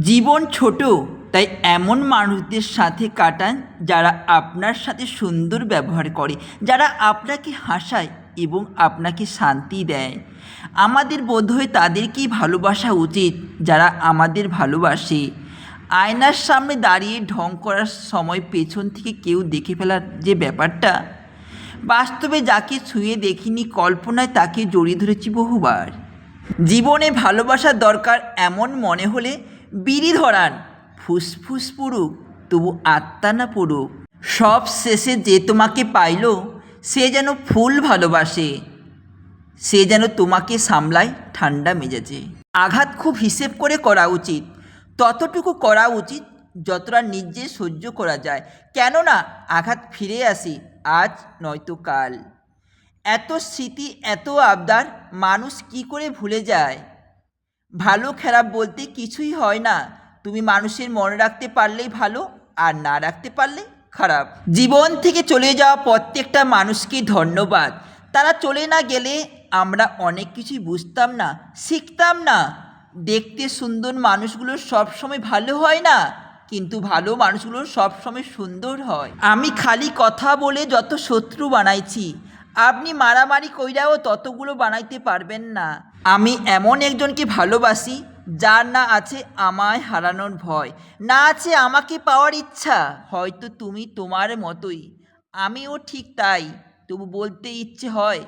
জীবন ছোট, তাই এমন মানুষদের সাথে কাটান যারা আপনার সাথে সুন্দর ব্যবহার করে, যারা আপনাকে হাসায় এবং আপনাকে শান্তি দেয়। আমাদের বোধহয় তাদেরকেই ভালোবাসা উচিত, যারা আমাদের ভালোবাসে। আয়নার সামনে দাঁড়িয়ে ঢং করার সময় পেছন থেকে কেউ দেখে ফেলার যে ব্যাপারটা, বাস্তবে যাকে ছুঁয়ে দেখিনি কল্পনায় তাকে জড়িয়ে ধরেছি বহুবার। জীবনে ভালোবাসার দরকার এমন মনে হলে বিড়ি ধরান ফুসফুস পুরুক তবু আত্মা না পড়ুক। সব শেষে যে তোমাকে পাইল, সে যেন ফুল ভালোবাসে। সে যেন তোমাকে সামলায় ঠান্ডা মেজাজে। আঘাত খুব হিসেব করে করা উচিত। ততটুকু করা উচিত যতটা নিজে সহ্য করা যায়। কেননা, আঘাত ফিরে আসি আজ নয়তো কাল। এত স্মৃতি, এত আবদার, মানুষ কি করে ভুলে যায়? ভালো খারাপ বলতে কিছুই হয় না। তুমি মানুষের মনে রাখতে পারলেই ভালো, আর না রাখতে পারলে খারাপ। জীবন থেকে চলে যাওয়া প্রত্যেকটা মানুষকে ধন্যবাদ। তারা চলে না গেলে আমরা অনেক কিছুই বুঝতাম না, শিখতাম না। দেখতে সুন্দর মানুষগুলো সবসময় ভালো হয় না, কিন্তু ভালো মানুষগুলো সবসময় সুন্দর হয়। আমি খালি কথা বলে যত শত্রু বানাইছি। আপনি মারামারি কইরাও ততগুলো বানাইতে পারবেন না। আমি এমন একজনকে ভালোবাসি যার না আছে আমায় হারানোর ভয়। না আছে আমাকে পাওয়ার ইচ্ছা, হয়তো তুমি তোমার মতোই। আমিও ঠিক তাই, তবু বলতে ইচ্ছে হয়,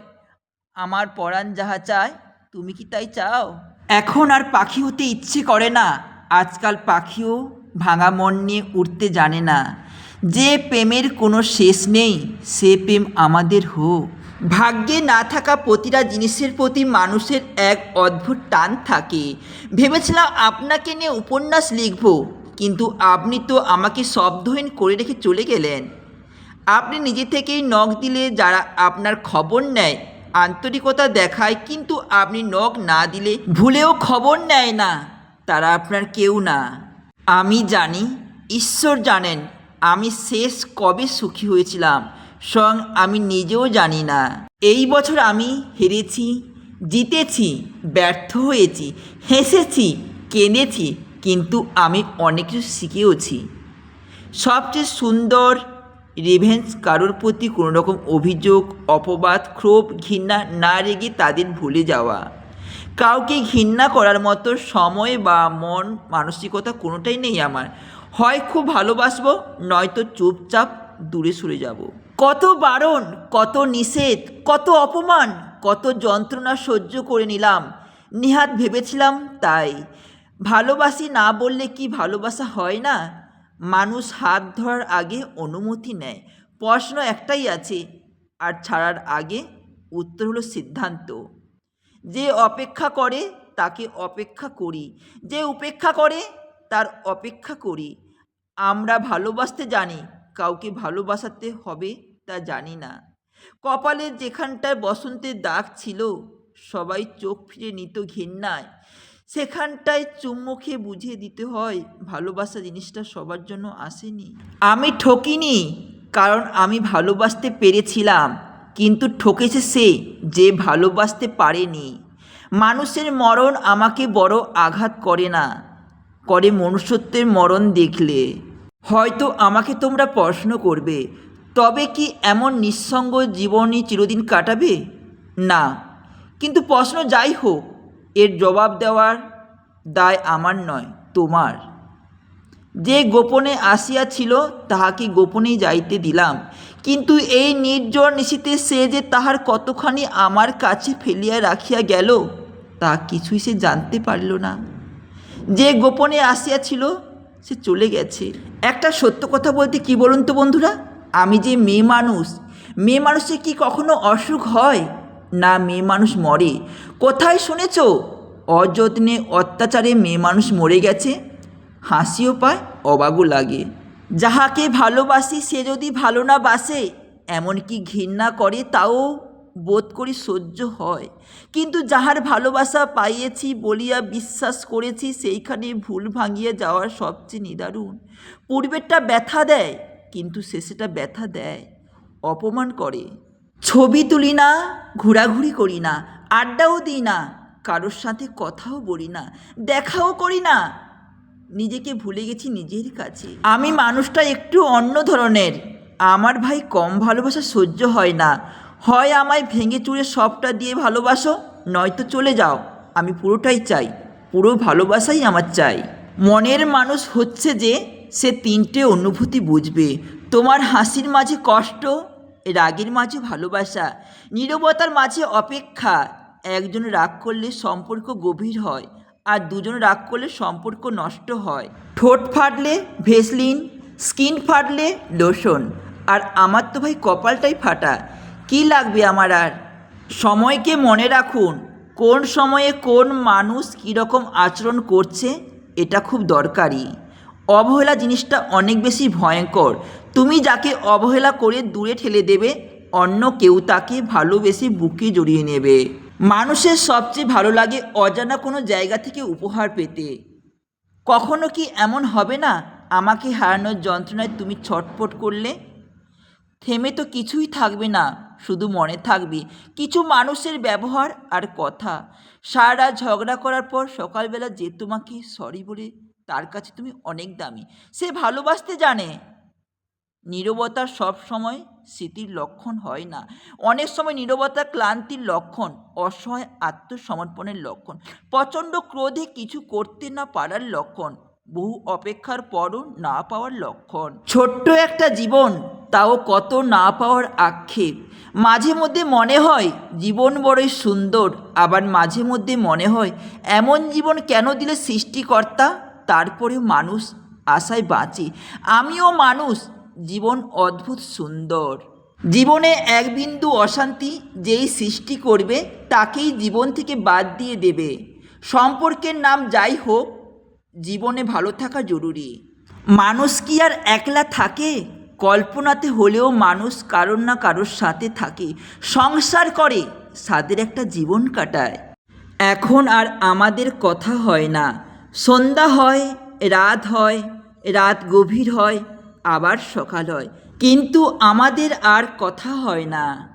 আমার পরাণ যাহা চায়, তুমি কি তাই চাও? এখন আর পাখি হতে ইচ্ছে করে না, আজকাল পাখিও ভাঙা মন নিয়ে উঠতে জানে না। যে প্রেমের কোনো শেষ নেই, সে প্রেম আমাদের হোক। ভাগ্যে না থাকা প্রতিটা জিনিসের প্রতি মানুষের এক অদ্ভুত টান থাকে। ভেবেছিলাম আপনাকে নিয়ে উপন্যাস লিখব, কিন্তু আপনি তো আমাকে শব্দহীন করে রেখে চলে গেলেন। আপনি নিজে থেকেই নখ দিলে যারা আপনার খবর নেয়, আন্তরিকতা দেখায়, কিন্তু আপনি নখ না দিলে ভুলেও খবর নেয় না। তারা আপনার কেউ না। আমি জানি, ঈশ্বর জানেন, আমি শেষ কবে সুখী হয়েছিলাম। স্বয়ং আমি নিজেও জানি না। এই বছর আমি হেরেছি, জিতেছি, ব্যর্থ হয়েছি, হেসেছি, কেঁদেছি, কিন্তু আমি অনেক কিছু শিখেওছি। সবচেয়ে সুন্দর রিভেন্স কারোর প্রতি কোনো রকম অভিযোগ, অপবাদ, ক্ষোভ, ঘৃণা না রেগে তাদের ভুলে যাওয়া। কাউকে ঘৃণা করার মতো সময় বা মন, মানসিকতা কোনোটাই নেই আমার। হয় খুব ভালোবাসবো, নয়তো চুপচাপ দূরে সরে যাব। কত বারণ, কত নিষেধ, কত অপমান, কত যন্ত্রণা সহ্য করে নিলাম। নিহাত ভেবেছিলাম তাই। ভালোবাসি না বললে কি ভালোবাসা হয় না? মানুষ হাত ধরার আগে অনুমতি নেয়। প্রশ্ন একটাই আছে, আর ছাড়ার আগে উত্তর হলো সিদ্ধান্ত। যে অপেক্ষা করে, তাকে অপেক্ষা করি। যে উপেক্ষা করে, তার অপেক্ষা করি। আমরা ভালোবাসতে জানি কাউকে ভালোবাসাতে হবে তা জানি না। কপালের যেখানটায় বসন্তের দাগ ছিল, সবাই চোখ ফিরে নিত ঘেন্নায়। সেখানটায় চুম্বকে বুঝিয়ে দিতে হয়, ভালোবাসা জিনিসটা সবার জন্য আসেনি। আমি ঠকিনি, কারণ আমি ভালোবাসতে পেরেছিলাম, কিন্তু ঠকেছে সে যে ভালোবাসতে পারেনি। মানুষের মরণ আমাকে বড় আঘাত করে না, করে মনুষ্যত্বের মরণ দেখলে। হয়তো আমাকে তোমরা প্রশ্ন করবে তবে কি এমন নিঃসঙ্গ জীবনই চিরদিন কাটাবে? না। কিন্তু প্রশ্ন যাই হোক, এর জবাব দেওয়ার দায় আমার নয়, তোমার। যে গোপনে আসিয়া ছিল তাহাকে গোপনেই যাইতে দিলাম। কিন্তু এই নির্জন নিশীতে সে যে তাহার কতখানি আমার কাছে ফেলিয়া রাখিয়া গেল, তা কিছুই সে জানতে পারল না। যে গোপনে আসিয়াছিল, সে চলে গেছে। একটা সত্য কথা বলতে কি বলুন তো বন্ধুরা? আমি যে মেয়ে মানুষ, মেয়ে মানুষের কি কখনো অসুখ হয়? না, মেয়ে মানুষ মরে। কোথায় শুনেছ? অযত্নে অত্যাচারে মেয়ে মানুষ মরে গেছে। হাসিও পায়, অবাকও লাগে। যাহাকে ভালোবাসি, সে যদি ভালো না বাসে, এমনকি ঘৃণা করে, তাও বোধ করি সহ্য হয়। কিন্তু যাহার ভালোবাসা পাইয়েছি, বলিয়া বিশ্বাস করেছি, সেইখানে ভুল ভাঙিয়ে যাওয়ার সবচেয়ে নিদারুণ। পূর্বেরটা ব্যথা দেয় কিন্তু সে সেটা ব্যথা দেয়, অপমান করে। ছবি তুলি না, ঘোরাঘুরি করি না, আড্ডাও দিই না, কারোর সাথে কথাও বলি না, দেখাও করি না। নিজেকে ভুলে গেছি নিজের কাছে। আমি মানুষটা একটু অন্য ধরনের। আমার ভাই কম ভালোবাসা সহ্য হয় না। হয় আমায় ভেঙে চুরে সবটা দিয়ে ভালোবাসো, নয়তো চলে যাও। আমি পুরোটাই চাই। পুরো ভালোবাসাই আমার চাই। মনের মানুষ হচ্ছে যে সে তিনটে অনুভূতি বুঝবে। তোমার হাসির মাঝে কষ্ট, রাগের মাঝে ভালোবাসা, নীরবতার মাঝে অপেক্ষা। একজন রাগ করলে সম্পর্ক গভীর হয় আর দুজন রাগ করলে সম্পর্ক নষ্ট হয়। ঠোঁট ফাটলে ভেসলিন, স্কিন ফাটলে লোশন। আর আমার তো ভাই কপালটাই ফাটা। কি লাগবে আমার আর? সময়কে মনে রাখুন, কোন সময়ে কোন মানুষ কীরকম আচরণ করছে, এটা খুব দরকারি। অবহেলা জিনিসটা অনেক বেশি ভয়ঙ্কর। তুমি যাকে অবহেলা করে দূরে ঠেলে দেবে, অন্য কেউ তাকে ভালোবেসে বুকে জড়িয়ে নেবে। মানুষের সবচেয়ে ভালো লাগে অজানা কোনো জায়গা থেকে উপহার পেতে। কখনো কি এমন হবে না আমাকে হারানোর যন্ত্রণায় তুমি ছটফট করলে? থেমে তো কিছুই থাকবে না, শুধু মনে থাকবে। কিছু মানুষের ব্যবহার আর কথা। সারা ঝগড়া করার পর সকালবেলা যে তোমাকে সরি বলে তার কাছে তুমি অনেক দামি। সে ভালোবাসতে জানে। নীরবতা সব সময় স্মৃতির লক্ষণ হয় না। অনেক সময় নীরবতা ক্লান্তির লক্ষণ, অসহায় আত্মসমর্পণের লক্ষণ, প্রচণ্ড ক্রোধে কিছু করতে না পারার লক্ষণ, বহু অপেক্ষার পরও না পাওয়ার লক্ষণ। ছোট্ট একটা জীবন, তাও কত না পাওয়ার আক্ষেপ। মাঝে মধ্যে মনে হয়, জীবন বড়ই সুন্দর, আবার মাঝে মধ্যে মনে হয়, এমন জীবন কেন দিলে সৃষ্টিকর্তা? তারপরে মানুষ আশায় বাঁচে। আমিও মানুষ, জীবন অদ্ভুত সুন্দর। জীবনে এক বিন্দু অশান্তি যেই সৃষ্টি করবে, তাকেই জীবন থেকে বাদ দিয়ে দেবে। সম্পর্কের নাম যাই হোক, জীবনে ভালো থাকা জরুরি। মানুষ কি আর একলা থাকে? কল্পনাতে হলেও মানুষ কারোর না কারোর সাথে থাকে। সংসার করে, সাদের একটা জীবন কাটায়। এখন আর আমাদের কথা হয় না। সন্ধ্যা হয়, রাত হয়, রাত গভীর হয়, আবার সকাল হয়। কিন্তু আমাদের আর কথা হয় না।